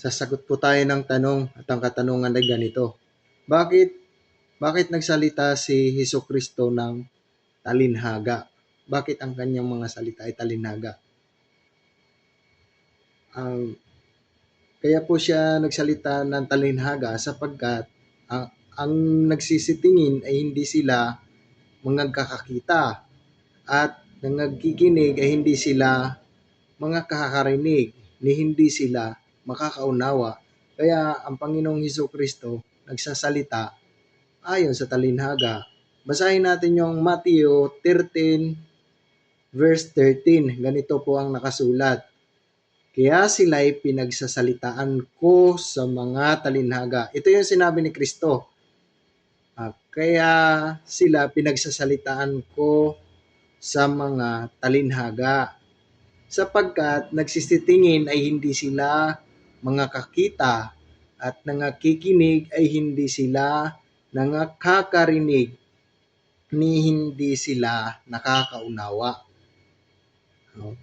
sasagot po tayo ng tanong at ang katanungan ay ganito. Bakit bakit nagsalita si Hesus Kristo ng talinhaga? Bakit ang kanyang mga salita ay talinhaga? Ang kaya po siya nagsalita ng talinhaga sapagkat ang, ang nagsisitingin ay hindi sila mga kakakita at nang nagkikinig ay hindi sila mga kakarinig ni hindi sila makakaunawa. Kaya ang Panginoong Hesus Kristo nagsasalita ayon sa talinhaga. Basahin natin yung Matthew 13 verse 13. Ganito po ang nakasulat. Kaya sila'y pinagsasalitaan ko sa mga talinhaga. Ito yung sinabi ni Kristo. Ah, kaya sila pinagsasalitaan ko sa mga talinhaga. Sapagkat nagsisitingin ay hindi sila mga kakita at nangakikinig ay hindi sila nangakakarinig ni hindi sila nakakaunawa. No?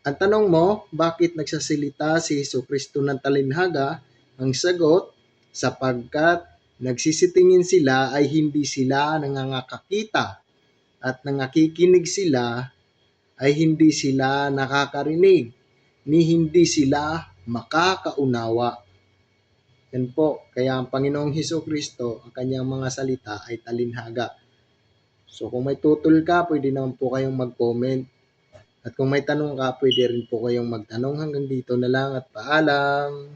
Ang tanong mo, bakit nagsasalita si Hesus Kristo ng talinhaga? Ang sagot, sapagkat nagsisitingin sila ay hindi sila nangangakakita at nangakikinig sila ay hindi sila nakakarinig ni hindi sila makakaunawa. Yan po, kaya ang Panginoong Hesus Kristo, ang kanyang mga salita ay talinhaga. So kung may tutol ka, pwede naman po kayong mag-comment. At kung may tanong ka, pwede rin po kayong magtanong hanggang dito na lang at paalam.